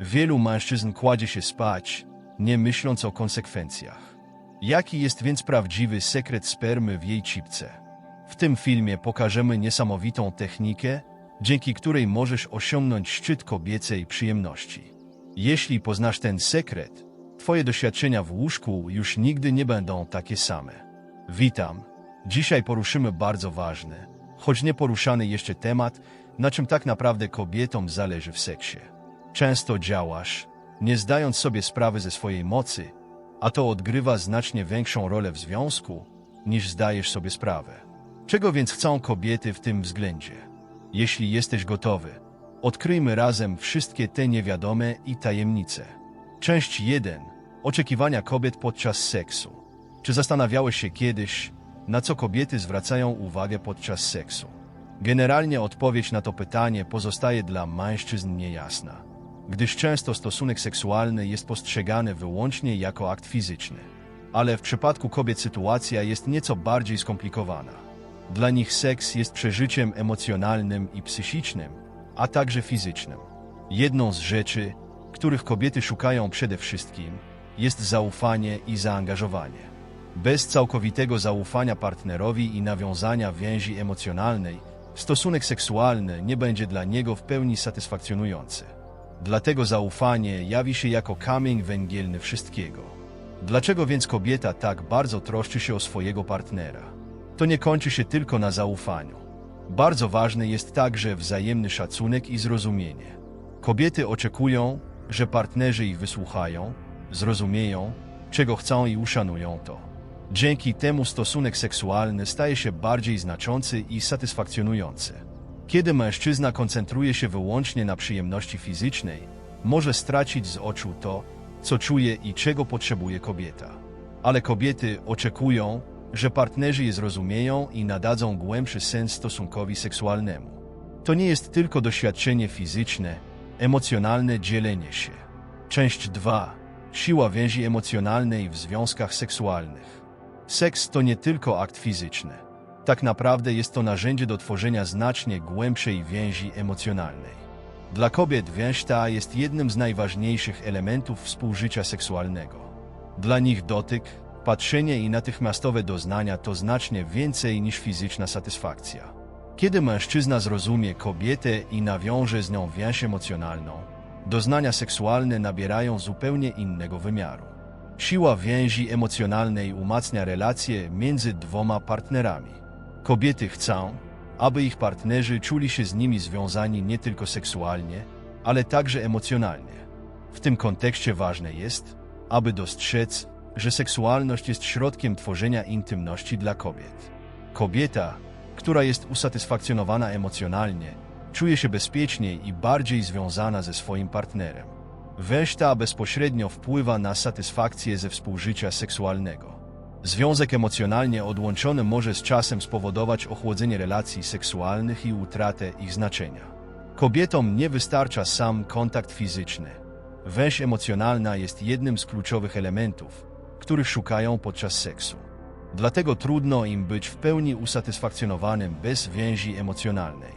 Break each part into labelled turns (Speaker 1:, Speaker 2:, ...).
Speaker 1: Wielu mężczyzn kładzie się spać, nie myśląc o konsekwencjach. Jaki jest więc prawdziwy sekret spermy w jej cipce? W tym filmie pokażemy niesamowitą technikę, dzięki której możesz osiągnąć szczyt kobiecej przyjemności. Jeśli poznasz ten sekret, Twoje doświadczenia w łóżku już nigdy nie będą takie same. Witam. Dzisiaj poruszymy bardzo ważny, choć nie poruszany jeszcze temat, na czym tak naprawdę kobietom zależy w seksie. Często działasz, nie zdając sobie sprawy ze swojej mocy, a to odgrywa znacznie większą rolę w związku, niż zdajesz sobie sprawę. Czego więc chcą kobiety w tym względzie? Jeśli jesteś gotowy, odkryjmy razem wszystkie te niewiadome i tajemnice. Część 1. Oczekiwania kobiet podczas seksu. Czy zastanawiałeś się kiedyś, na co kobiety zwracają uwagę podczas seksu? Generalnie odpowiedź na to pytanie pozostaje dla mężczyzn niejasna, gdyż często stosunek seksualny jest postrzegany wyłącznie jako akt fizyczny. Ale w przypadku kobiet sytuacja jest nieco bardziej skomplikowana. Dla nich seks jest przeżyciem emocjonalnym i psychicznym, a także fizycznym. Jedną z rzeczy, których kobiety szukają przede wszystkim, jest zaufanie i zaangażowanie. Bez całkowitego zaufania partnerowi i nawiązania więzi emocjonalnej, stosunek seksualny nie będzie dla niego w pełni satysfakcjonujący. Dlatego zaufanie jawi się jako kamień węgielny wszystkiego. Dlaczego więc kobieta tak bardzo troszczy się o swojego partnera? To nie kończy się tylko na zaufaniu. Bardzo ważny jest także wzajemny szacunek i zrozumienie. Kobiety oczekują, że partnerzy ich wysłuchają, zrozumieją, czego chcą i uszanują to. Dzięki temu stosunek seksualny staje się bardziej znaczący i satysfakcjonujący. Kiedy mężczyzna koncentruje się wyłącznie na przyjemności fizycznej, może stracić z oczu to, co czuje i czego potrzebuje kobieta. Ale kobiety oczekują, że partnerzy je zrozumieją i nadadzą głębszy sens stosunkowi seksualnemu. To nie jest tylko doświadczenie fizyczne, emocjonalne dzielenie się. Część 2. Siła więzi emocjonalnej w związkach seksualnych. Seks to nie tylko akt fizyczny. Tak naprawdę jest to narzędzie do tworzenia znacznie głębszej więzi emocjonalnej. Dla kobiet więź ta jest jednym z najważniejszych elementów współżycia seksualnego. Dla nich dotyk, patrzenie i natychmiastowe doznania to znacznie więcej niż fizyczna satysfakcja. Kiedy mężczyzna zrozumie kobietę i nawiąże z nią więź emocjonalną, doznania seksualne nabierają zupełnie innego wymiaru. Siła więzi emocjonalnej umacnia relacje między dwoma partnerami. Kobiety chcą, aby ich partnerzy czuli się z nimi związani nie tylko seksualnie, ale także emocjonalnie. W tym kontekście ważne jest, aby dostrzec, że seksualność jest środkiem tworzenia intymności dla kobiet. Kobieta, która jest usatysfakcjonowana emocjonalnie, czuje się bezpieczniej i bardziej związana ze swoim partnerem. Weź bezpośrednio wpływa na satysfakcję ze współżycia seksualnego. Związek emocjonalnie odłączony może z czasem spowodować ochłodzenie relacji seksualnych i utratę ich znaczenia. Kobietom nie wystarcza sam kontakt fizyczny. Więź emocjonalna jest jednym z kluczowych elementów, których szukają podczas seksu. Dlatego trudno im być w pełni usatysfakcjonowanym bez więzi emocjonalnej.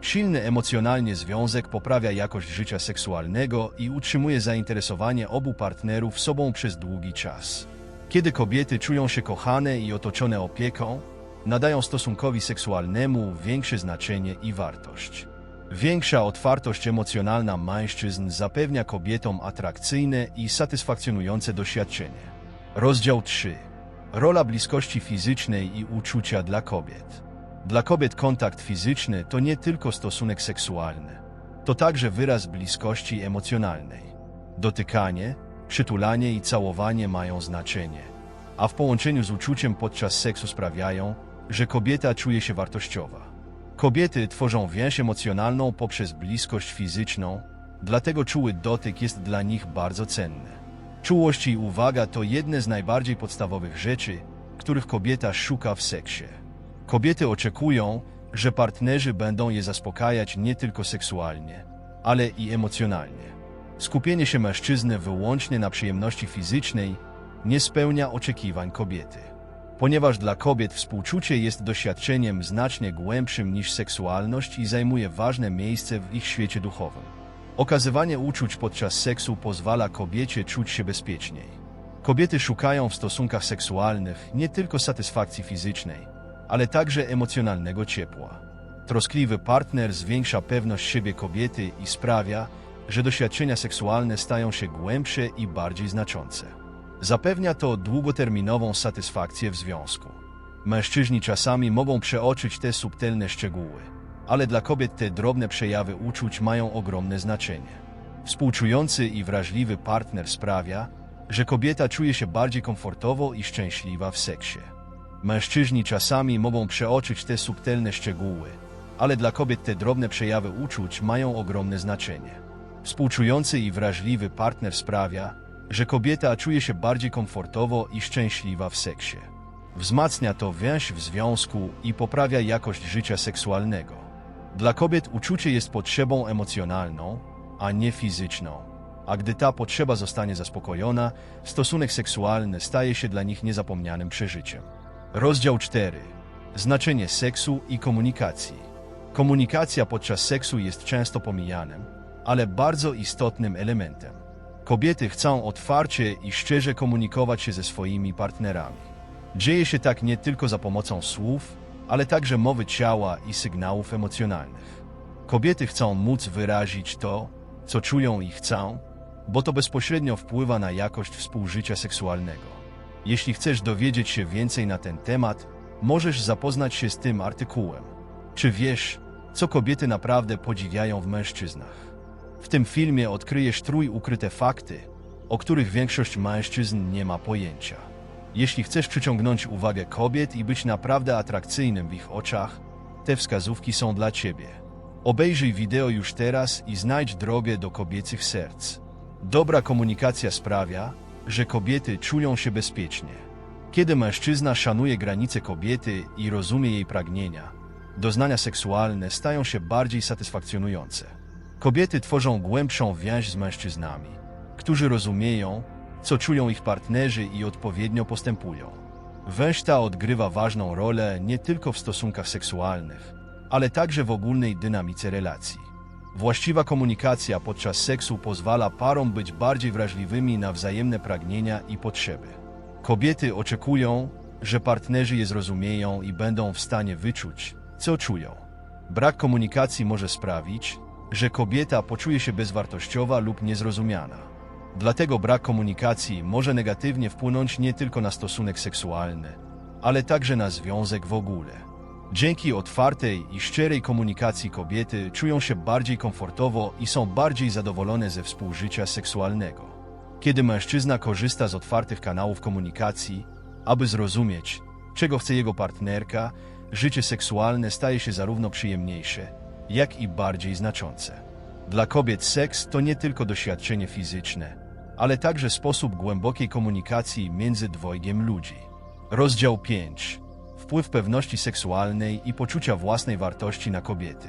Speaker 1: Silny emocjonalnie związek poprawia jakość życia seksualnego i utrzymuje zainteresowanie obu partnerów sobą przez długi czas. Kiedy kobiety czują się kochane i otoczone opieką, nadają stosunkowi seksualnemu większe znaczenie i wartość. Większa otwartość emocjonalna mężczyzn zapewnia kobietom atrakcyjne i satysfakcjonujące doświadczenie. Rozdział 3. Rola bliskości fizycznej i uczucia dla kobiet. Dla kobiet kontakt fizyczny to nie tylko stosunek seksualny, to także wyraz bliskości emocjonalnej. Dotykanie, przytulanie i całowanie mają znaczenie, a w połączeniu z uczuciem podczas seksu sprawiają, że kobieta czuje się wartościowa. Kobiety tworzą więź emocjonalną poprzez bliskość fizyczną, dlatego czuły dotyk jest dla nich bardzo cenny. Czułość i uwaga to jedne z najbardziej podstawowych rzeczy, których kobieta szuka w seksie. Kobiety oczekują, że partnerzy będą je zaspokajać nie tylko seksualnie, ale i emocjonalnie. Skupienie się mężczyzny wyłącznie na przyjemności fizycznej nie spełnia oczekiwań kobiety. Ponieważ dla kobiet współczucie jest doświadczeniem znacznie głębszym niż seksualność i zajmuje ważne miejsce w ich świecie duchowym. Okazywanie uczuć podczas seksu pozwala kobiecie czuć się bezpieczniej. Kobiety szukają w stosunkach seksualnych nie tylko satysfakcji fizycznej, ale także emocjonalnego ciepła. Troskliwy partner zwiększa pewność siebie kobiety i sprawia, że doświadczenia seksualne stają się głębsze i bardziej znaczące. Zapewnia to długoterminową satysfakcję w związku. Mężczyźni czasami mogą przeoczyć te subtelne szczegóły, ale dla kobiet te drobne przejawy uczuć mają ogromne znaczenie. Współczujący i wrażliwy partner sprawia, że kobieta czuje się bardziej komfortowo i szczęśliwa w seksie. Mężczyźni czasami mogą przeoczyć te subtelne szczegóły, ale dla kobiet te drobne przejawy uczuć mają ogromne znaczenie. Współczujący i wrażliwy partner sprawia, że kobieta czuje się bardziej komfortowo i szczęśliwa w seksie. Wzmacnia to więź w związku i poprawia jakość życia seksualnego. Dla kobiet uczucie jest potrzebą emocjonalną, a nie fizyczną. A gdy ta potrzeba zostanie zaspokojona, stosunek seksualny staje się dla nich niezapomnianym przeżyciem. Rozdział 4. Znaczenie seksu i komunikacji. Komunikacja podczas seksu jest często pomijanym, ale bardzo istotnym elementem. Kobiety chcą otwarcie i szczerze komunikować się ze swoimi partnerami. Dzieje się tak nie tylko za pomocą słów, ale także mowy ciała i sygnałów emocjonalnych. Kobiety chcą móc wyrazić to, co czują i chcą, bo to bezpośrednio wpływa na jakość współżycia seksualnego. Jeśli chcesz dowiedzieć się więcej na ten temat, możesz zapoznać się z tym artykułem. Czy wiesz, co kobiety naprawdę podziwiają w mężczyznach? W tym filmie odkryjesz trój ukryte fakty, o których większość mężczyzn nie ma pojęcia. Jeśli chcesz przyciągnąć uwagę kobiet i być naprawdę atrakcyjnym w ich oczach, te wskazówki są dla ciebie. Obejrzyj wideo już teraz i znajdź drogę do kobiecych serc. Dobra komunikacja sprawia, że kobiety czują się bezpiecznie. Kiedy mężczyzna szanuje granice kobiety i rozumie jej pragnienia, doznania seksualne stają się bardziej satysfakcjonujące. Kobiety tworzą głębszą więź z mężczyznami, którzy rozumieją, co czują ich partnerzy i odpowiednio postępują. Więź ta odgrywa ważną rolę nie tylko w stosunkach seksualnych, ale także w ogólnej dynamice relacji. Właściwa komunikacja podczas seksu pozwala parom być bardziej wrażliwymi na wzajemne pragnienia i potrzeby. Kobiety oczekują, że partnerzy je zrozumieją i będą w stanie wyczuć, co czują. Brak komunikacji może sprawić, że kobieta poczuje się bezwartościowa lub niezrozumiana. Dlatego brak komunikacji może negatywnie wpłynąć nie tylko na stosunek seksualny, ale także na związek w ogóle. Dzięki otwartej i szczerej komunikacji kobiety czują się bardziej komfortowo i są bardziej zadowolone ze współżycia seksualnego. Kiedy mężczyzna korzysta z otwartych kanałów komunikacji, aby zrozumieć, czego chce jego partnerka, życie seksualne staje się zarówno przyjemniejsze, jak i bardziej znaczące. Dla kobiet seks to nie tylko doświadczenie fizyczne, ale także sposób głębokiej komunikacji między dwojgiem ludzi. Rozdział 5 wpływ pewności seksualnej i poczucia własnej wartości na kobiety.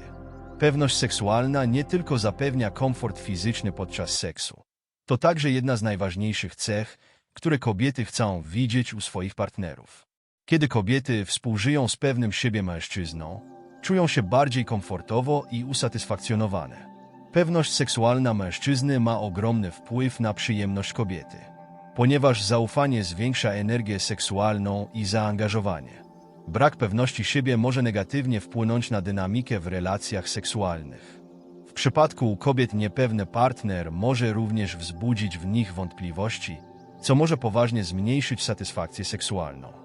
Speaker 1: Pewność seksualna nie tylko zapewnia komfort fizyczny podczas seksu. To także jedna z najważniejszych cech, które kobiety chcą widzieć u swoich partnerów. Kiedy kobiety współżyją z pewnym siebie mężczyzną, czują się bardziej komfortowo i usatysfakcjonowane. Pewność seksualna mężczyzny ma ogromny wpływ na przyjemność kobiety, ponieważ zaufanie zwiększa energię seksualną i zaangażowanie. Brak pewności siebie może negatywnie wpłynąć na dynamikę w relacjach seksualnych. W przypadku kobiet niepewny partner może również wzbudzić w nich wątpliwości, co może poważnie zmniejszyć satysfakcję seksualną.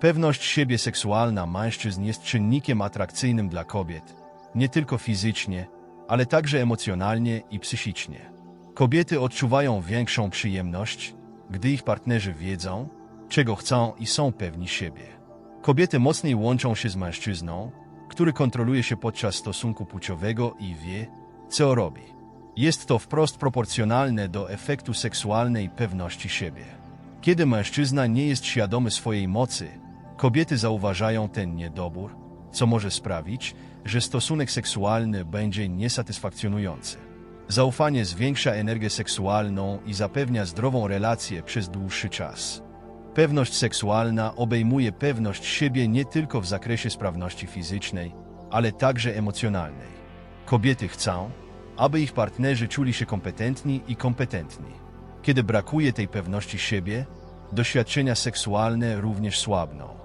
Speaker 1: Pewność siebie seksualna mężczyzn jest czynnikiem atrakcyjnym dla kobiet, nie tylko fizycznie, ale także emocjonalnie i psychicznie. Kobiety odczuwają większą przyjemność, gdy ich partnerzy wiedzą, czego chcą i są pewni siebie. Kobiety mocniej łączą się z mężczyzną, który kontroluje się podczas stosunku płciowego i wie, co robi. Jest to wprost proporcjonalne do efektu seksualnej pewności siebie. Kiedy mężczyzna nie jest świadomy swojej mocy, kobiety zauważają ten niedobór, co może sprawić, że stosunek seksualny będzie niesatysfakcjonujący. Zaufanie zwiększa energię seksualną i zapewnia zdrową relację przez dłuższy czas. Pewność seksualna obejmuje pewność siebie nie tylko w zakresie sprawności fizycznej, ale także emocjonalnej. Kobiety chcą, aby ich partnerzy czuli się kompetentni i kompetentni. Kiedy brakuje tej pewności siebie, doświadczenia seksualne również słabną.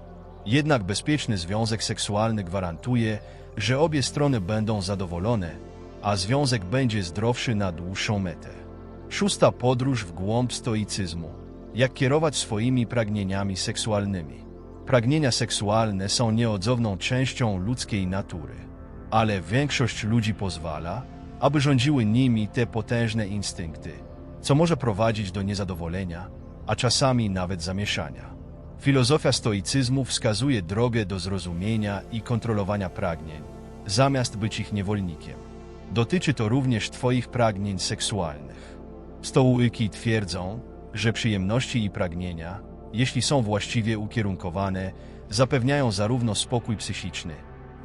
Speaker 1: Jednak bezpieczny związek seksualny gwarantuje, że obie strony będą zadowolone, a związek będzie zdrowszy na dłuższą metę. Szósta podróż w głąb stoicyzmu. Jak kierować swoimi pragnieniami seksualnymi. Pragnienia seksualne są nieodzowną częścią ludzkiej natury, ale większość ludzi pozwala, aby rządziły nimi te potężne instynkty, co może prowadzić do niezadowolenia, a czasami nawet zamieszania. Filozofia stoicyzmu wskazuje drogę do zrozumienia i kontrolowania pragnień, zamiast być ich niewolnikiem. Dotyczy to również Twoich pragnień seksualnych. Stołujki twierdzą, że przyjemności i pragnienia, jeśli są właściwie ukierunkowane, zapewniają zarówno spokój psychiczny,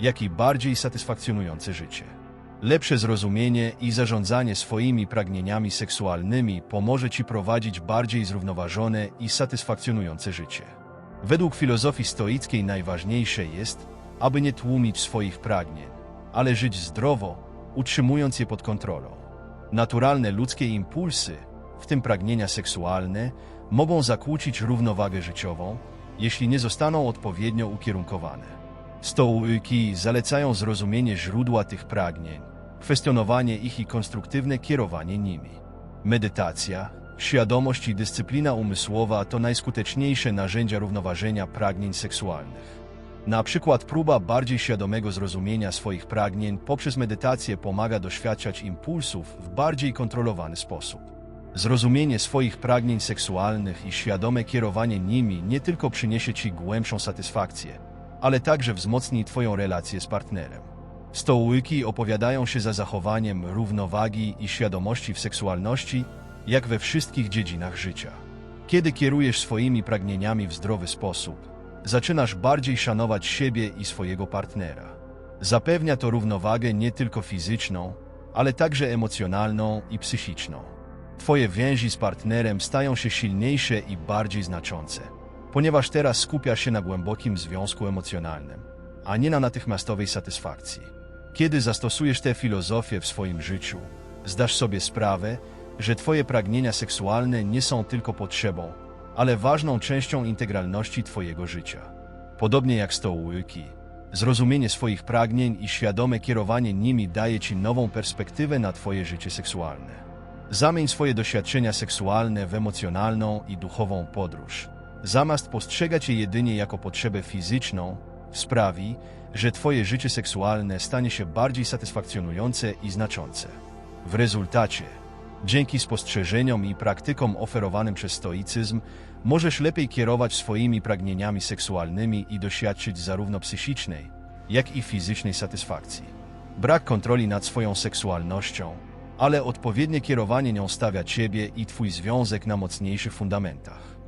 Speaker 1: jak i bardziej satysfakcjonujące życie. Lepsze zrozumienie i zarządzanie swoimi pragnieniami seksualnymi pomoże Ci prowadzić bardziej zrównoważone i satysfakcjonujące życie. Według filozofii stoickiej najważniejsze jest, aby nie tłumić swoich pragnień, ale żyć zdrowo, utrzymując je pod kontrolą. Naturalne ludzkie impulsy, w tym pragnienia seksualne, mogą zakłócić równowagę życiową, jeśli nie zostaną odpowiednio ukierunkowane. Stołujki zalecają zrozumienie źródła tych pragnień, kwestionowanie ich i konstruktywne kierowanie nimi. Medytacja, świadomość i dyscyplina umysłowa to najskuteczniejsze narzędzia równoważenia pragnień seksualnych. Na przykład próba bardziej świadomego zrozumienia swoich pragnień poprzez medytację pomaga doświadczać impulsów w bardziej kontrolowany sposób. Zrozumienie swoich pragnień seksualnych i świadome kierowanie nimi nie tylko przyniesie Ci głębszą satysfakcję, ale także wzmocni Twoją relację z partnerem. Stołujki opowiadają się za zachowaniem równowagi i świadomości w seksualności, jak we wszystkich dziedzinach życia. Kiedy kierujesz swoimi pragnieniami w zdrowy sposób, zaczynasz bardziej szanować siebie i swojego partnera. Zapewnia to równowagę nie tylko fizyczną, ale także emocjonalną i psychiczną. Twoje więzi z partnerem stają się silniejsze i bardziej znaczące, ponieważ teraz skupiasz się na głębokim związku emocjonalnym, a nie na natychmiastowej satysfakcji. Kiedy zastosujesz tę filozofię w swoim życiu, zdasz sobie sprawę, że Twoje pragnienia seksualne nie są tylko potrzebą, ale ważną częścią integralności Twojego życia. Podobnie jak stołujki, zrozumienie swoich pragnień i świadome kierowanie nimi daje Ci nową perspektywę na Twoje życie seksualne. Zamień swoje doświadczenia seksualne w emocjonalną i duchową podróż. Zamiast postrzegać je jedynie jako potrzebę fizyczną, sprawi, że Twoje życie seksualne stanie się bardziej satysfakcjonujące i znaczące. W rezultacie, dzięki spostrzeżeniom i praktykom oferowanym przez stoicyzm, możesz lepiej kierować swoimi pragnieniami seksualnymi i doświadczyć zarówno psychicznej, jak i fizycznej satysfakcji. Brak kontroli nad swoją seksualnością, ale odpowiednie kierowanie nią stawia Ciebie i Twój związek na mocniejszych fundamentach.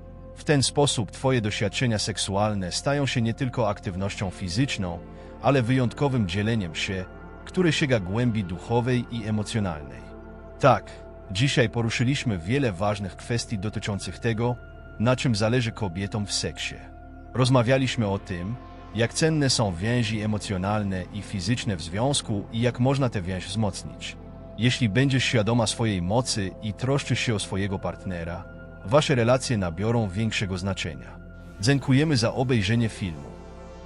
Speaker 1: W ten sposób Twoje doświadczenia seksualne stają się nie tylko aktywnością fizyczną, ale wyjątkowym dzieleniem się, które sięga głębi duchowej i emocjonalnej. Tak, dzisiaj poruszyliśmy wiele ważnych kwestii dotyczących tego, na czym zależy kobietom w seksie. Rozmawialiśmy o tym, jak cenne są więzi emocjonalne i fizyczne w związku i jak można tę więź wzmocnić. Jeśli będziesz świadoma swojej mocy i troszczysz się o swojego partnera, wasze relacje nabiorą większego znaczenia. Dziękujemy za obejrzenie filmu.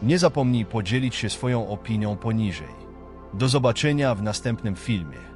Speaker 1: Nie zapomnij podzielić się swoją opinią poniżej. Do zobaczenia w następnym filmie.